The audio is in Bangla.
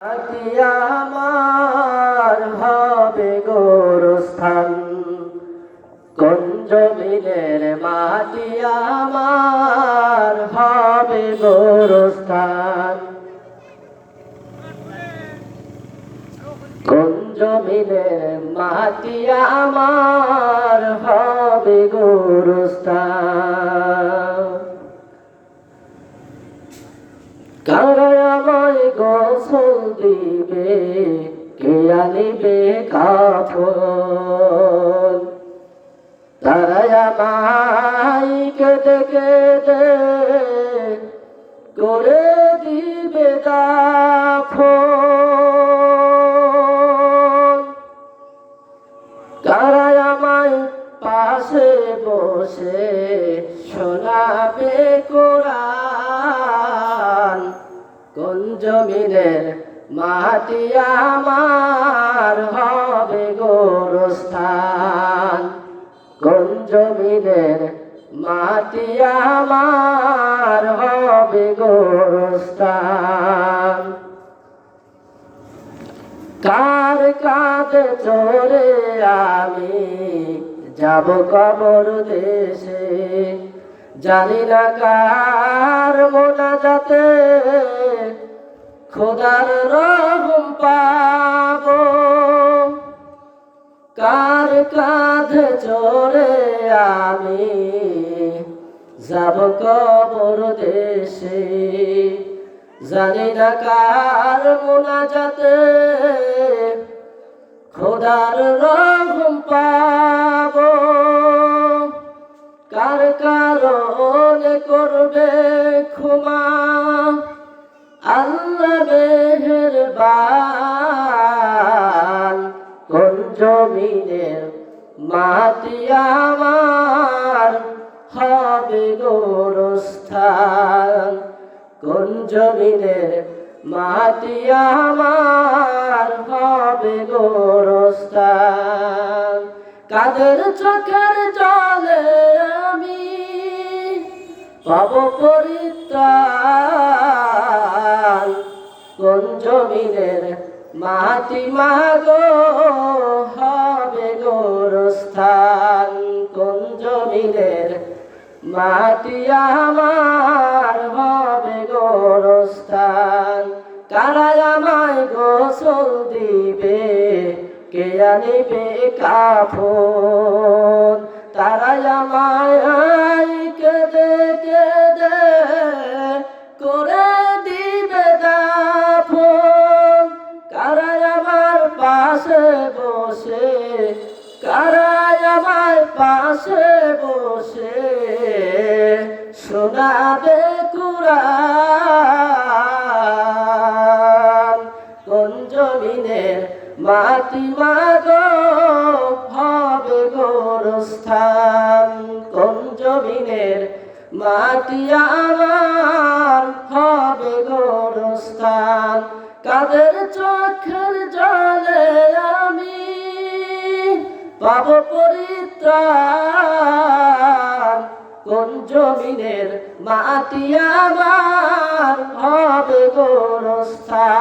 আমার হবে গোরস্থান। কোন জমিনের মাটি আমার হবে গোরস্থান। কোন জমিনের মাটি আমার হবে গোরস্থান কারা আমায় গোসল দিবে কে আনিবে কাফন? তারা আমায় কেটে কেটে করে দিবে কারা আমায় পাশে বসে শোনাবে কোরআন। কোন জমিনের মাটি আমার হবে গোরস্থান। কোন জমিনের মাটি আমার হবে গোরস্থান। কার কাঁধে চড়ে আমি যাব কবর দেশে? জানি না কার মোনা যাতে খোদার রহম পাব। কার কাঁধে চড়ে আমি যাব কবর দেশে? জানি না কার মোনাজাতে খোদার রহম পাব। কার কারণে করবে ক্ষমা? আল্লাহ মেহেরবান কোন জমিনের মাটি আমার হবে গোরস্থান? কোন জমিনের মাটি আমার হবে গোরস্থান? কাদের চোখের জলে আমি পাব পরিত্রাণ? কোন জমিনের মাটি মাগো হবে গোরস্থান। কোন জমিনের মাটি আমার হবে গোরস্থান। কারা আমায় গোসল দিবে? কে আনিবে কাফন? তারা আমায় কেঁদে কেঁদে পাশে বসে শোনাবে কুরআন। কোন জমিনের মাটি মাগো, হবে গোরস্থান। কোন জমিনের মাটি আমার, হবে গোরস্থান। কাদের চোখের জলে আমি পাব পরিত্রাণ। কোন জমিনের মাটি আমার হবে গোরস্থান?